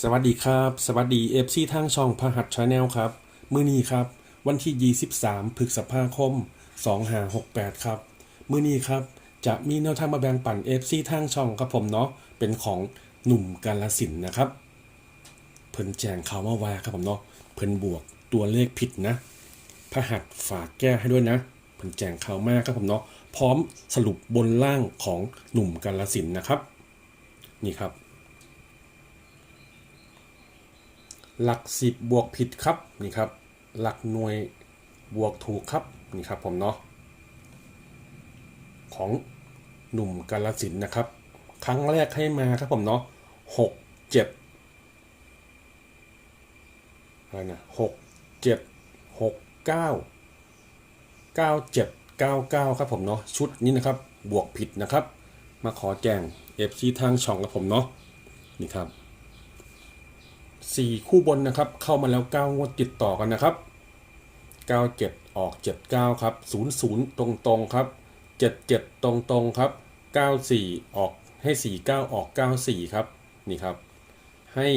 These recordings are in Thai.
สวัสดีครับ สวัสดีเอฟซีทางช่องพหัสชาแนลครับ มื้อนี้ครับ วันที่ 23พฤษภาคม 2568 ครับ มื้อนี้ครับ จะมีแนวทางมาแบ่งปันเอฟซีทางช่องครับผมเนาะเป็นของหนุ่มกาลสินนะครับ เพิ่นแจ้งข่าวมาว่าครับผมเนาะเพิ่นบวกตัวเลขผิดนะพหัสฝากแก้ให้ด้วยนะเพิ่นแจ้งข่าวมากครับผมเนาะพร้อมสรุปบนล่างของหนุ่มกาลสินนะครับ นี่ครับ หลักสิบบวกผิดครับนี่ครับ หลักหน่วยบวกถูกครับนี่ครับผมเนาะของหนุ่มกาลสินนะครับ ครั้งแรกให้มาครับผมเนาะหกเจ็ดอะไรนะหกเจ็ดหกเก้าเก้าเจ็ดเก้าเก้าครับผมเนาะชุดนี้นะครับบวกผิดนะครับ มาขอแจ้งเอฟซีทางช่องกับผมเนาะนี่ครับ สี่คู่บนนะครับ เข้ามาแล้ว 9 งวดติดต่อกันนะครับ 97 ออก 79 ครับ 00 ตรงตรงๆครับ 77 ตรงตรงๆครับ 94 ออกให้ 49 ออก 94 ครับ นี่ครับ ให้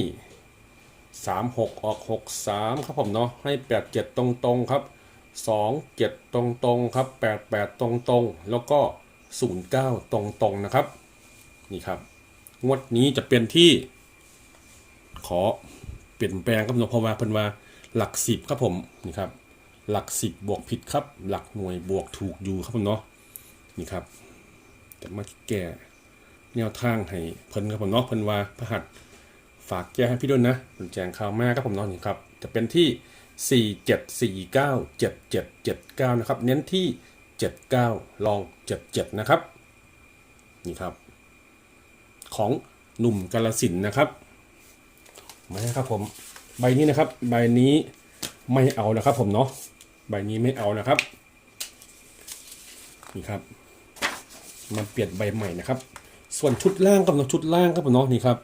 36 ออก 63 ครับผมเนาะ ให้ 87 ตรงตรงๆครับ 27 ตรงตรงๆครับ 88 ตรงตรงๆแล้วก็ 09 ตรงตรงๆนะครับ นี่ครับ งวดนี้จะเป็นที่ขอ เปลี่ยนแปลงครับเนาะเพราะว่าเพิ่นว่าหลักสิบครับผมนี่ครับหลักสิบบวกผิดครับ หลักหน่วยบวกถูกอยู่ครับผมเนาะนี่ครับจะมาแก้แนวทางให้เพิ่นครับผมเนาะเพิ่นว่าพระหัสฝากแก้ให้พี่ด้วยนะเพิ่นแจ้งข่าวมาครับผมเนาะนี่ครับจะเป็นที่ 4 7 4 9 7 7 7 9 นะครับ เน้นที่ 79 ลอง 77 นะครับ นี่ครับ ของหนุ่มกาลสินนะครับ มาครับผมใบนี้นะครับ ใบนี้ไม่เอานะครับ ผมเนาะใบนี้ไม่เอานะครับนี่ครับ มาเปลี่ยนใบใหม่นะครับ ส่วนชุดล่างกับเนาะชุดล่างครับผมเนาะนี่ครับ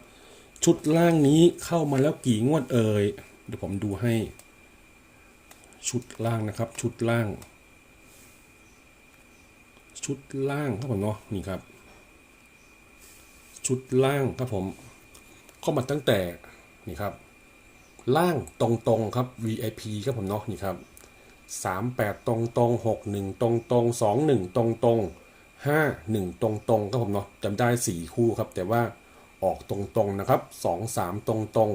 ชุดล่างนี้เข้ามาแล้วกี่งวดเอ่ยเดี๋ยวผมดูให้ ชุดล่างนะครับ ชุดล่าง ชุดล่างครับผมเนาะนี่ครับ ชุดล่างครับผมเข้ามาตั้งแต่ นี่ครับ ล่างตรงๆครับ VIP ครับผมเนาะนี่ครับสามแปดตรงตรงหกหนึ่งตรงตรงสองหนึ่งตรงตรงห้าหนึ่งตรงตรงครับผมเนาะจำได้สี่คู่ครับ แต่ว่าออกตรงตรงนะครับสองสามตรงตรง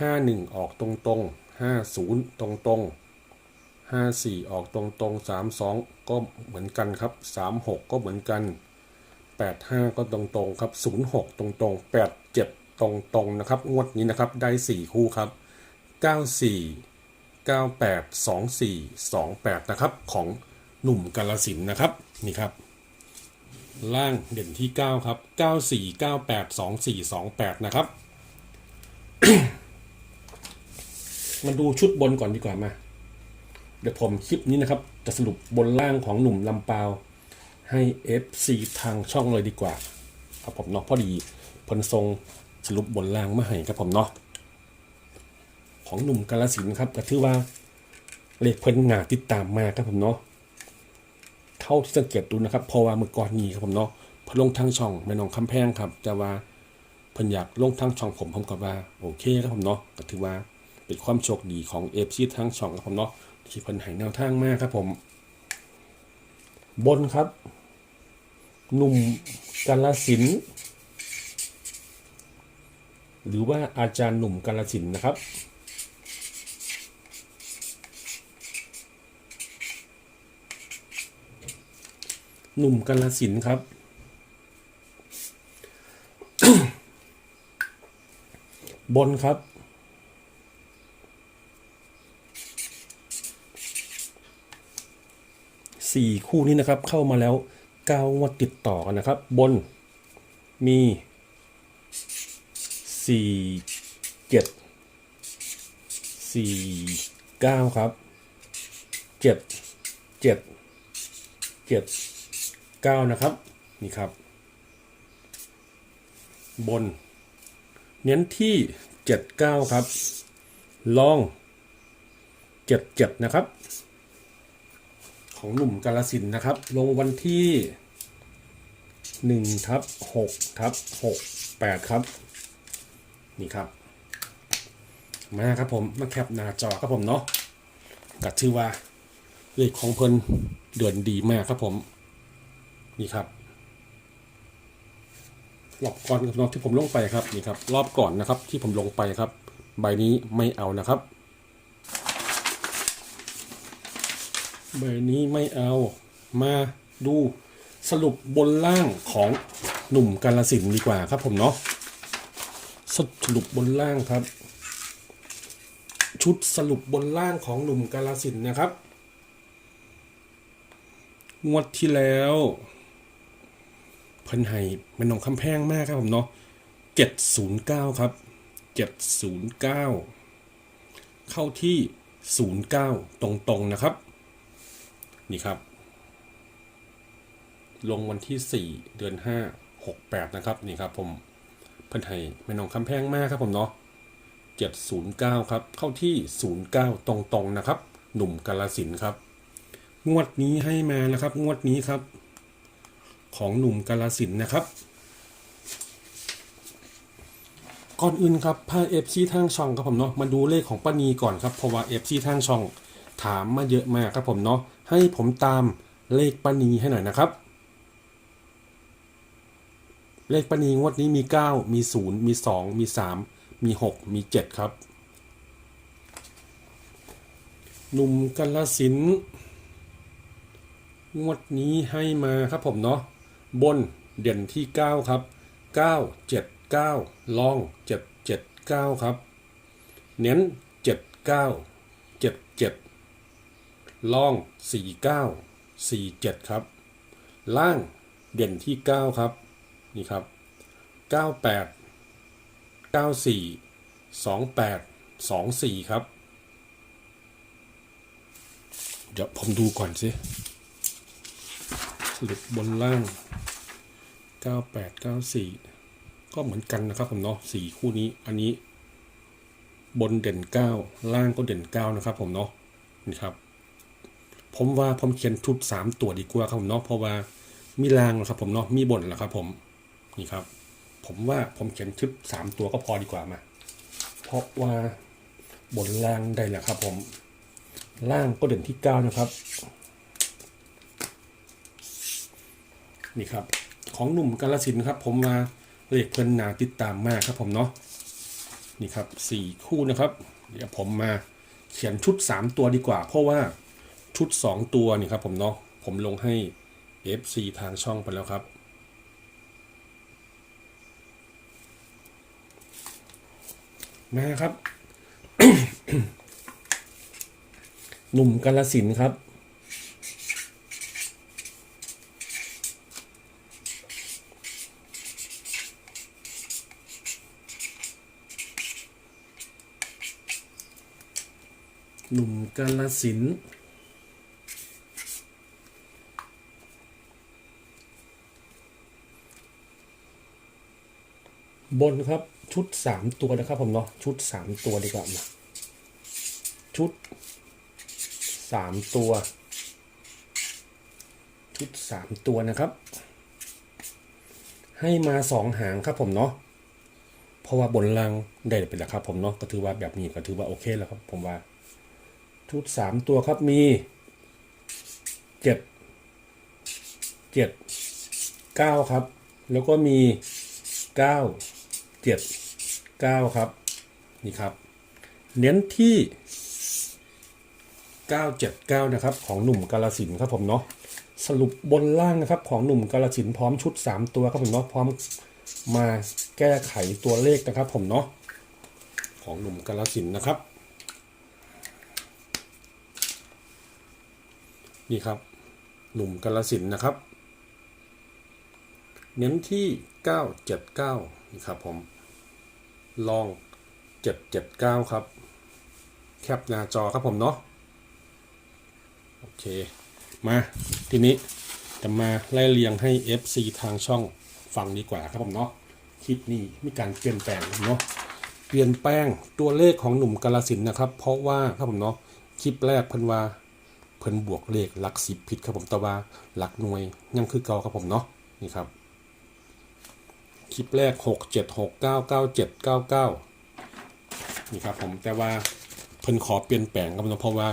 ห้าหนึ่งออกตรงตรงห้าศูนย์ตรงตรงห้าสี่ออกตรงตรงสามสองก็เหมือนกันครับสามหกก็เหมือนกัน85ก็ตรงๆครับ06ตรงๆ87 ตรงๆนะครับ งวดนี้นะครับได้ 4 คู่ครับ 94 98 24 28 นะครับของหนุ่มกาลสินนะครับนี่ครับ ล่างเด่นที่ 9 ครับ 94 98 24 28 นะครับ มาดูชุดบนก่อนดีกว่ามา เดี๋ยวผมคลิปนี้นะครับ จะสรุปบนล่างของหนุ่มลำปาวให้ FC ทางช่องเลยดีกว่า ครับผมเนาะพอดีเพนทรง สรุปบนล่างมาให้ครับผมเนาะของหนุ่มกาลสินครับก็ถือว่าเลขเพิ่นงาติดตามมาครับผมเนาะเท่าที่สังเกตดูนะครับพราะว่าเมื่อก่อนนี้ครับผมเนาะพนลงทางช่องแม่น้องคำแพงครับจะว่าเพิ่นอยากลงทางช่องผมผมก็ว่าโอเคครับผมเนาะก็ถือว่าเป็นความโชคดีของเอฟซีทางช่องครับผมเนาะที่เพิ่นให้แนวทางมากครับผม บนครับหนุ่มกาลสิน หรือว่าอาจารย์หนุ่มกาลสินนะครับ หนุ่มกาลสินครับ บนครับ สี่คู่นี้นะครับเข้ามาแล้วเก้างวดติดต่อกันนะครับ บนมี สี่เจ็ดสี่เก้าครับเจ็ดเจ็ดเจ็ดเก้านะครับ นี่ครับ บน เน้นที่เจ็ดเก้าครับ ลองเจ็ดเจ็ดนะครับ ของหนุ่มกาลสินนะครับ ลงวันที่1ทับ6ทับ6 8ครับ นี่ครับ มาครับผมมาแคปหน้าจอครับผมเนาะก็ถือว่าเลขของเพิ่นเดือนดีมากครับผม นี่ครับรอบก่อนครับเนที่ผมลงไปครับนี่ครับ รอบก่อนนะครับ ที่ผมลงไปครับ ใบนี้ไม่เอานะครับ ใบนี้ไม่เอา มาดูสรุปบนล่างของหนุ่มกาลสินดีกว่าครับผมเนาะ สรุปบนล่างครับ ชุดสรุปบนล่างของหนุ่มกาลสินนะครับ งวดที่แล้วเพิ่นให้มันนองคำแพงมากครับผมเนาะเจ็ดศูนย์เก้าครับเจ็ดศูนย์เก้าเข้าที่ศูนย์เก้าตรงๆนะครับ นี่ครับ ลงวันที่4เดือน5 68นะครับ นี่ครับผม พิ่นให้แม่น้องคำแพงมากครับผมเนาะ709 ครับ เข้าที่ 09 ตรงๆนะครับ หนุ่มกาลสินครับ งวดนี้ให้มานะครับ งวดนี้ครับ ของหนุ่มกาลสินนะครับก่อนอื่นครับพาเอฟซีทางช่องครับผมเนาะมาดูเลขของป้านีก่อนครับเพราะว่าเอฟซีทางช่อง ถามมาเยอะมากครับผมเนาะให้ผมตามเลขป้านีให้หน่อยนะครับ เลขป้านีงวดนี้มี 9 มี 0 มี 2 มี 3 มี 6 มี 7 ครับ หนุ่มกาลสินงวดนี้ให้มาครับผมเนาะบนเด่นที่ 9 ครับ 9 7 9 ลอง 7 7 9 ครับ เน้น 7 9 7 7 ลอง 4 9 4 7 ครับ ล่างเด่นที่ 9 ครับ นี่ครับ 98 94 28 24 ครับ เดี๋ยวผมดูก่อนสิสรุปบนล่าง 98 94 ก็เหมือนกันนะครับผมเนาะสี่คู่นี้อันนี้ บนเด่น 9 ล่างก็เด่น 9 นะครับผมเนาะนี่ครับ ผมว่าผมเขียนชุด3ตัวดีกว่าครับผมเนาะเพราะว่ามีล่างนะครับผมเนาะมีบนแล้วครับผม นี่ครับ ผมว่าผมเขียนชุด3ตัวก็พอดีกว่ามา เพราะว่าบนล่างได้แหละครับ ผมล่างก็เด่นที่9นะครับ นี่ครับ ของหนุ่มกาลสินครับ ผมมาเลขเพิ่นนาติดตามมากครับ ผมเนาะนี่ครับสี่คู่นะครับ เดี๋ยวผมมาเขียนชุด3ตัวดีกว่า เพราะว่าชุด2ตัวนี่ครับ ผมเนาะผมลงให้ FC ทางช่องไปแล้วครับ มาครับ หนุ่มกาลสินครับ หนุ่มกาลสิน บนครับชุดสามตัวนะครับผมเนาะชุดสามตัวดีกว่ามาชุดสามตัว ชุดสามตัวนะครับ ให้มาสองหางครับผมเนาะเพราะว่าบนล่างได้ไปแล้วครับผมเนาะก็ถือว่าแบบนี้ก็ถือว่าโอเคแล้วครับ ผมว่า ชุดสามตัวครับมีเจ็ดเจ็ดเก้าครับ แล้วก็มีเก้า เจ็ดเก้าครับ นี่ครับ เน้นที่เก้าเจ็ดเก้านะครับ ของหนุ่มกาลสินครับผมเนาะสรุปบนล่างนะครับของหนุ่มกาลสินพร้อมชุดสามตัวครับผมเนาะพร้อมมาแก้ไขตัวเลขนะครับ ผมเนาะของหนุ่มกาลสินนะครับ นี่ครับ หนุ่มกาลสินนะครับ เน้นที่ 979 นี่ครับผม ลอง 779 ครับ แคปหน้าจอครับผมเนาะโอเค มาทีนี้จะมาไล่เรียงให้ FC ทางช่องฟังดีกว่าครับผมเนาะคลิปนี้มีการเปลี่ยนแปลงเนาะเปลี่ยนแปลงตัวเลขของหนุ่มกาลสินนะครับ เพราะว่าครับผมเนาะคลิปแรกเพิ่นว่าเพิ่นบวกเลขหลักสิบผิดครับผมแต่ว่าหลักหน่วยยังคือเก่าครับผมเนาะนี่ครับ คลิปแรกหกเจ็ดหกเก้าเก้าเจ็ดเก้าเก้านี่ครับผมแต่ว่าเพิ่นขอเปลี่ยนแปลงครับเพราะว่า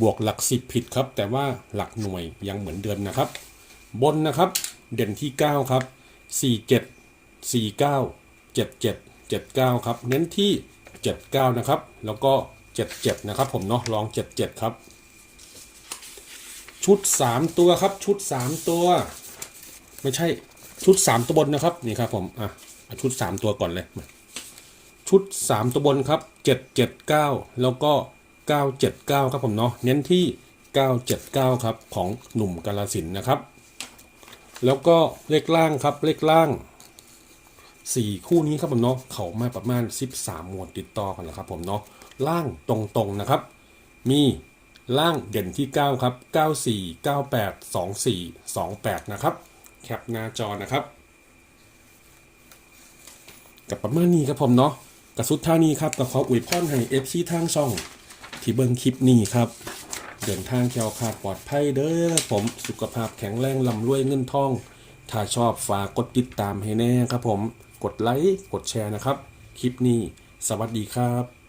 บวกหลักสิบผิดครับ แต่ว่าหลักหน่วยยังเหมือนเดิมนะครับ บนนะครับเด่นที่ 9 ครับ 47 49 77 79 ครับ เน้นที่ 79 นะครับ แล้วก็ 77 นะครับ ผมเนาะลอง 77 ครับ ชุด 3 ตัวครับชุด 3 ตัว ไม่ใช่ ชุด3ตัวบนนะครับนี่ครับผมอะชุด3ตัวก่อนเลย ชุด3ตัวบนครับ779แล้วก็979ครับผมเนาะเน้นที่979ครับของหนุ่มกาลสินนะครับ แล้วก็เลขล่างครับเลขล่าง4คู่นี้ครับผมเนาะเขามาประมาณ13หมวดติดต่อกันนะครับผมเนาะล่างตรงๆนะครับ มีล่างเด่นที่ 9 ครับ 94 98 24 28 นะครับ แคปหน้าจอนะครับ กับประมาณนี้ครับผมเนาะกับสุดท่านี้ครับก็ขออวยพรให้เอฟซีทางช่อง ที่เบิ่งคลิปนี้ครับ เดินทางแคล้วคลาดปลอดภัยเด้อผมสุขภาพแข็งแรงลำรวยเงินทอง ถ้าชอบฝากกดติดตามให้แน่ครับผมกดไลค์กดแชร์นะครับ คลิปนี้ สวัสดีครับ